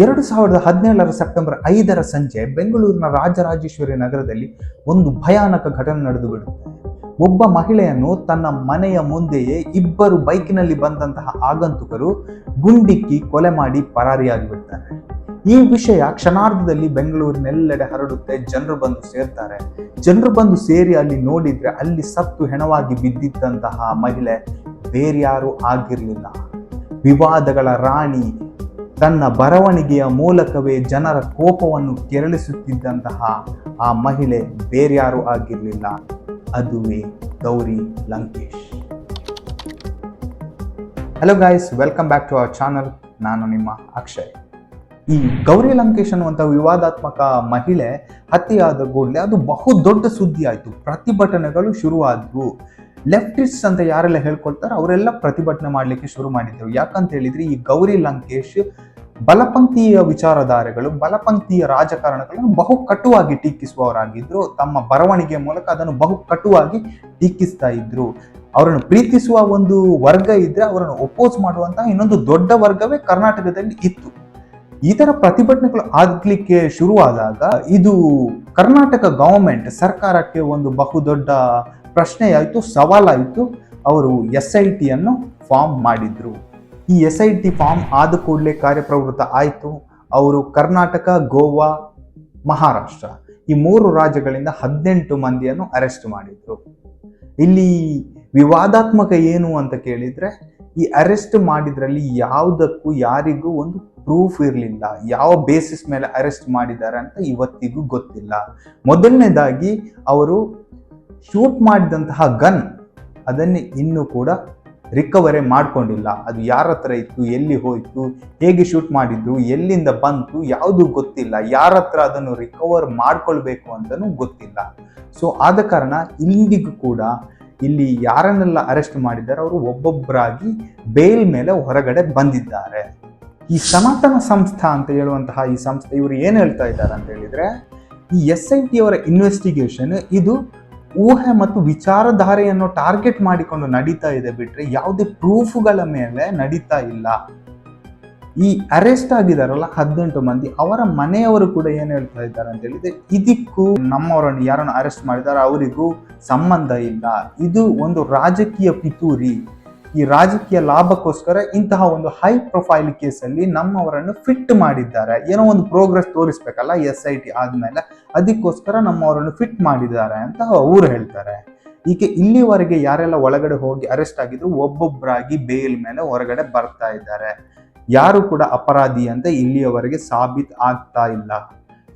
ಎರಡು ಸಾವಿರದ ಹದಿನೇಳರ ಸೆಪ್ಟೆಂಬರ್ ಐದರ ಸಂಜೆ ಬೆಂಗಳೂರಿನ ರಾಜರಾಜೇಶ್ವರಿ ನಗರದಲ್ಲಿ ಒಂದು ಭಯಾನಕ ಘಟನೆ ನಡೆದು ಬಿಡುತ್ತೆ. ಒಬ್ಬ ಮಹಿಳೆಯನ್ನು ತನ್ನ ಮನೆಯ ಮುಂದೆಯೇ ಇಬ್ಬರು ಬೈಕಿನಲ್ಲಿ ಬಂದಂತಹ ಆಗಂತುಕರು ಗುಂಡಿಕ್ಕಿ ಕೊಲೆ ಮಾಡಿ ಪರಾರಿಯಾಗಿ ಬಿಡ್ತಾರೆ ಈ ವಿಷಯ ಕ್ಷಣಾರ್ಧದಲ್ಲಿ ಬೆಂಗಳೂರಿನೆಲ್ಲೆಡೆ ಹರಡುತ್ತೆ, ಜನರು ಬಂದು ಸೇರ್ತಾರೆ. ಜನರು ಬಂದು ಸೇರಿ ಅಲ್ಲಿ ನೋಡಿದ್ರೆ ಅಲ್ಲಿ ಸತ್ತು ಹೆಣವಾಗಿ ಬಿದ್ದಿದ್ದಂತಹ ಮಹಿಳೆ ಬೇರ್ಯಾರು ಆಗಿರಲಿಲ್ಲ. ವಿವಾದಗಳ ರಾಣಿ ತನ್ನ ಬರವಣಿಗೆಯ ಮೂಲಕವೇ ಜನರ ಕೋಪವನ್ನು ಕೆರಳಿಸುತ್ತಿದ್ದಂತಹ ಆ ಮಹಿಳೆ ಬೇರ್ಯಾರು ಆಗಿರಲಿಲ್ಲ. ಅದುವೇ Gauri Lankesh. Hello guys welcome back to our channel ನಾನು ನಿಮ್ಮ ಅಕ್ಷಯ್. ಈ ಗೌರಿ ಲಂಕೇಶ್ ಅನ್ನುವಂಥ ವಿವಾದಾತ್ಮಕ ಮಹಿಳೆ ಹತ್ಯೆಯಾದ ಕೂಡಲೇ ಅದು ಬಹು ದೊಡ್ಡ ಸುದ್ದಿ ಆಯಿತು ಪ್ರತಿಭಟನೆಗಳು ಶುರುವಾದವು. ಲೆಫ್ಟಿಸ್ಟ್ ಅಂತ ಯಾರೆಲ್ಲ ಹೇಳ್ಕೊಳ್ತಾರೋ ಅವರೆಲ್ಲ ಪ್ರತಿಭಟನೆ ಮಾಡಲಿಕ್ಕೆ ಶುರು ಮಾಡಿದ್ದೆವು ಯಾಕಂತ ಹೇಳಿದ್ರೆ ಈ ಗೌರಿ ಲಂಕೇಶ್ ಬಲಪಂಥೀಯ ವಿಚಾರಧಾರೆಗಳು, ಬಲಪಂಥೀಯ ರಾಜಕಾರಣಗಳನ್ನು ಬಹು ಕಟುವಾಗಿ ಟೀಕಿಸುವವರಾಗಿದ್ರು. ತಮ್ಮ ಬರವಣಿಗೆಯ ಮೂಲಕ ಅದನ್ನು ಬಹು ಕಟುವಾಗಿ ಟೀಕಿಸ್ತಾ ಇದ್ರು. ಅವರನ್ನು ಪ್ರೀತಿಸುವ ಒಂದು ವರ್ಗ ಇದ್ರೆ ಅವರನ್ನು ಒಪೋಸ್ ಮಾಡುವಂತಹ ಇನ್ನೊಂದು ದೊಡ್ಡ ವರ್ಗವೇ ಕರ್ನಾಟಕದಲ್ಲಿ ಇತ್ತು. ಈ ತರ ಪ್ರತಿಭಟನೆಗಳು ಆಗ್ಲಿಕ್ಕೆ ಶುರುವಾದಾಗ ಇದು ಕರ್ನಾಟಕ ಗವರ್ಮೆಂಟ್ ಸರ್ಕಾರಕ್ಕೆ ಒಂದು ಬಹುದೊಡ್ಡ ಪ್ರಶ್ನೆಯಾಯಿತು, ಸವಾಲಾಯಿತು. ಅವರು ಎಸ್ ಐ ಟಿಯನ್ನು ಫಾರ್ಮ್ ಮಾಡಿದರು. ಈ ಎಸ್ ಐ ಟಿ ಫಾರ್ಮ್ ಆದ ಕೂಡಲೇ ಕಾರ್ಯಪ್ರವೃತ್ತ ಆಯಿತು. ಅವರು ಕರ್ನಾಟಕ, ಗೋವಾ, ಮಹಾರಾಷ್ಟ್ರ ಈ ಮೂರು ರಾಜ್ಯಗಳಿಂದ ಹದಿನೆಂಟು ಮಂದಿಯನ್ನು ಅರೆಸ್ಟ್ ಮಾಡಿದರು. ಇಲ್ಲಿ ವಿವಾದಾತ್ಮಕ ಏನು ಅಂತ ಕೇಳಿದರೆ, ಈ ಅರೆಸ್ಟ್ ಮಾಡಿದ್ರಲ್ಲಿ ಯಾವುದಕ್ಕೂ ಯಾರಿಗೂ ಒಂದು ಪ್ರೂಫ್ ಇರಲಿಲ್ಲ. ಯಾವ ಬೇಸಿಸ್ ಮೇಲೆ ಅರೆಸ್ಟ್ ಮಾಡಿದ್ದಾರೆ ಅಂತ ಇವತ್ತಿಗೂ ಗೊತ್ತಿಲ್ಲ. ಮೊದಲನೇದಾಗಿ ಅವರು ಶೂಟ್ ಮಾಡಿದಂತಹ ಗನ್ ಅದನ್ನೇ ಇನ್ನೂ ಕೂಡ ರಿಕವರಿ ಮಾಡಿಕೊಂಡಿಲ್ಲ. ಅದು ಯಾರ ಹತ್ರ ಇತ್ತು, ಎಲ್ಲಿ ಹೋಯಿತು, ಹೇಗೆ ಶೂಟ್ ಮಾಡಿದ್ರು ಎಲ್ಲಿಂದ ಬಂತು, ಯಾವುದು ಗೊತ್ತಿಲ್ಲ. ಯಾರ ಹತ್ರ ಅದನ್ನು ರಿಕವರ್ ಮಾಡ್ಕೊಳ್ಬೇಕು ಅಂತಲೂ ಗೊತ್ತಿಲ್ಲ. ಸೊ ಆದ ಕಾರಣ ಇಂದಿಗೂ ಕೂಡ ಇಲ್ಲಿ ಯಾರನ್ನೆಲ್ಲ ಅರೆಸ್ಟ್ ಮಾಡಿದ್ದಾರೆ, ಅವರು ಒಬ್ಬೊಬ್ಬರಾಗಿ ಬೇಲ್ ಮೇಲೆ ಹೊರಗಡೆ ಬಂದಿದ್ದಾರೆ. ಈ ಸನಾತನ ಸಂಸ್ಥಾ ಅಂತ ಹೇಳುವಂತಹ ಈ ಸಂಸ್ಥೆ ಇವರು ಏನು ಹೇಳ್ತಾ ಇದ್ದಾರೆ ಅಂತ ಹೇಳಿದ್ರೆ, ಈ ಎಸ್ ಐ ಟಿ ಅವರ ಇನ್ವೆಸ್ಟಿಗೇಷನ್ ಇದು ಊಹೆ ಮತ್ತು ವಿಚಾರಧಾರೆಯನ್ನು ಟಾರ್ಗೆಟ್ ಮಾಡಿಕೊಂಡು ನಡೀತಾ ಇದೆ ಬಿಟ್ಟರೆ ಯಾವುದೇ ಪ್ರೂಫ್ಗಳ ಮೇಲೆ ನಡೀತಾ ಇಲ್ಲ. ಈ ಅರೆಸ್ಟ್ ಆಗಿದಾರಲ್ಲ ಹದಿನೆಂಟು ಮಂದಿ, ಅವರ ಮನೆಯವರು ಕೂಡ ಏನು ಹೇಳ್ತಾ ಇದ್ದಾರೆ ಅಂತ ಹೇಳಿದ್ರೆ, ಇದಕ್ಕೂ ನಮ್ಮವರನ್ನು ಯಾರನ್ನು ಅರೆಸ್ಟ್ ಮಾಡಿದಾರೋ ಅವರಿಗೂ ಸಂಬಂಧ ಇಲ್ಲ. ಇದು ಒಂದು ರಾಜಕೀಯ ಪಿತೂರಿ. ಈ ರಾಜಕೀಯ ಲಾಭಕ್ಕೋಸ್ಕರ ಇಂತಹ ಒಂದು ಹೈ ಪ್ರೊಫೈಲ್ ಕೇಸಲ್ಲಿ ನಮ್ಮವರನ್ನು ಫಿಟ್ ಮಾಡಿದ್ದಾರೆ. ಏನೋ ಒಂದು ಪ್ರೋಗ್ರೆಸ್ ತೋರಿಸ್ಬೇಕಲ್ಲ ಎಸ್ ಐ ಟಿ ಆದ್ಮೇಲೆ. ಅದಕ್ಕೋಸ್ಕರ ನಮ್ಮವರನ್ನು ಫಿಟ್ ಮಾಡಿದ್ದಾರೆ ಅಂತ ಅವರು ಹೇಳ್ತಾರೆ. ಈಕೆ ಇಲ್ಲಿವರೆಗೆ ಯಾರೆಲ್ಲ ಒಳಗಡೆ ಹೋಗಿ ಅರೆಸ್ಟ್ ಆಗಿದ್ರು ಒಬ್ಬೊಬ್ಬರಾಗಿ ಬೇಲ್ ಮೇಲೆ ಹೊರಗಡೆ ಬರ್ತಾ ಇದ್ದಾರೆ. ಯಾರು ಕೂಡ ಅಪರಾಧಿ ಅಂತ ಇಲ್ಲಿಯವರೆಗೆ ಸಾಬೀತ್ ಆಗ್ತಾ ಇಲ್ಲ.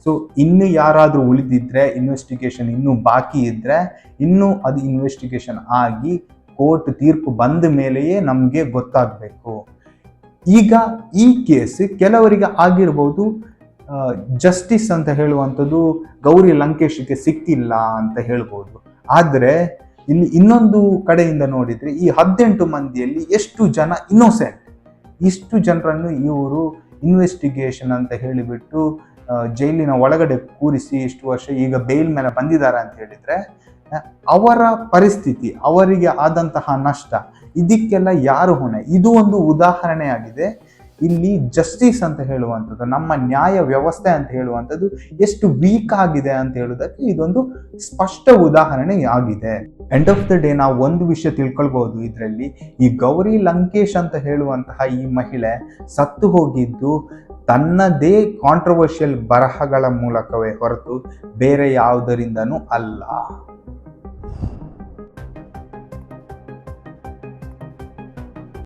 ಸೊ ಇನ್ನು ಯಾರಾದರೂ ಉಳಿದಿದ್ರೆ ಇನ್ವೆಸ್ಟಿಗೇಷನ್ ಇನ್ನೂ ಬಾಕಿ ಇದ್ರೆ, ಇನ್ನೂ ಅದು ಇನ್ವೆಸ್ಟಿಗೇಷನ್ ಆಗಿ ಕೋರ್ಟ್ ತೀರ್ಪು ಬಂದ ಮೇಲೆಯೇ ನಮಗೆ ಗೊತ್ತಾಗಬೇಕು. ಈಗ ಈ ಕೇಸ್ ಕೆಲವರಿಗೆ ಆಗಿರ್ಬೋದು ಜಸ್ಟಿಸ್ ಅಂತ ಹೇಳುವಂಥದ್ದು ಗೌರಿ ಲಂಕೇಶ್ಗೆ ಸಿಕ್ಕಿಲ್ಲ ಅಂತ ಹೇಳ್ಬೋದು. ಆದರೆ ಇಲ್ಲಿ ಇನ್ನೊಂದು ಕಡೆಯಿಂದ ನೋಡಿದರೆ ಈ ಹದಿನೆಂಟು ಮಂದಿಯಲ್ಲಿ ಎಷ್ಟು ಜನ ಇನ್ನೋಸೆಂಟ್ ಇಷ್ಟು ಜನರನ್ನು ಇವರು ಇನ್ವೆಸ್ಟಿಗೇಷನ್ ಅಂತ ಹೇಳಿಬಿಟ್ಟು ಜೈಲಿನ ಒಳಗಡೆ ಕೂರಿಸಿ ಇಷ್ಟು ವರ್ಷ ಈಗ ಬೇಲ್ ಮೇಲೆ ಬಂದಿದ್ದಾರೆ ಅಂತ ಹೇಳಿದ್ರೆ, ಅವರ ಪರಿಸ್ಥಿತಿ, ಅವರಿಗೆ ಆದಂತಹ ನಷ್ಟ, ಇದಕ್ಕೆಲ್ಲ ಯಾರು ಹೊಣೆ? ಇದು ಒಂದು ಉದಾಹರಣೆ ಆಗಿದೆ ಇಲ್ಲಿ ಜಸ್ಟಿಸ್ ಅಂತ ಹೇಳುವಂಥದ್ದು, ನಮ್ಮ ನ್ಯಾಯ ವ್ಯವಸ್ಥೆ ಅಂತ ಹೇಳುವಂಥದ್ದು ಎಷ್ಟು ವೀಕ್ ಆಗಿದೆ ಅಂತ ಹೇಳುವುದಕ್ಕೆ ಇದೊಂದು ಸ್ಪಷ್ಟ ಉದಾಹರಣೆ ಆಗಿದೆ. ಎಂಡ್ ಆಫ್ ದ ಡೇ ನಾವು ಒಂದು ವಿಷಯ ತಿಳ್ಕೊಳ್ಬಹುದು ಇದರಲ್ಲಿ ಈ ಗೌರಿ ಲಂಕೇಶ್ ಅಂತ ಹೇಳುವಂತಹ ಈ ಮಹಿಳೆ ಸತ್ತು ಹೋಗಿದ್ದು ತನ್ನದೇ ಕಾಂಟ್ರವರ್ಷಿಯಲ್ ಬರಹಗಳ ಮೂಲಕವೇ ಹೊರತು ಬೇರೆ ಯಾವುದರಿಂದನೂ ಅಲ್ಲ.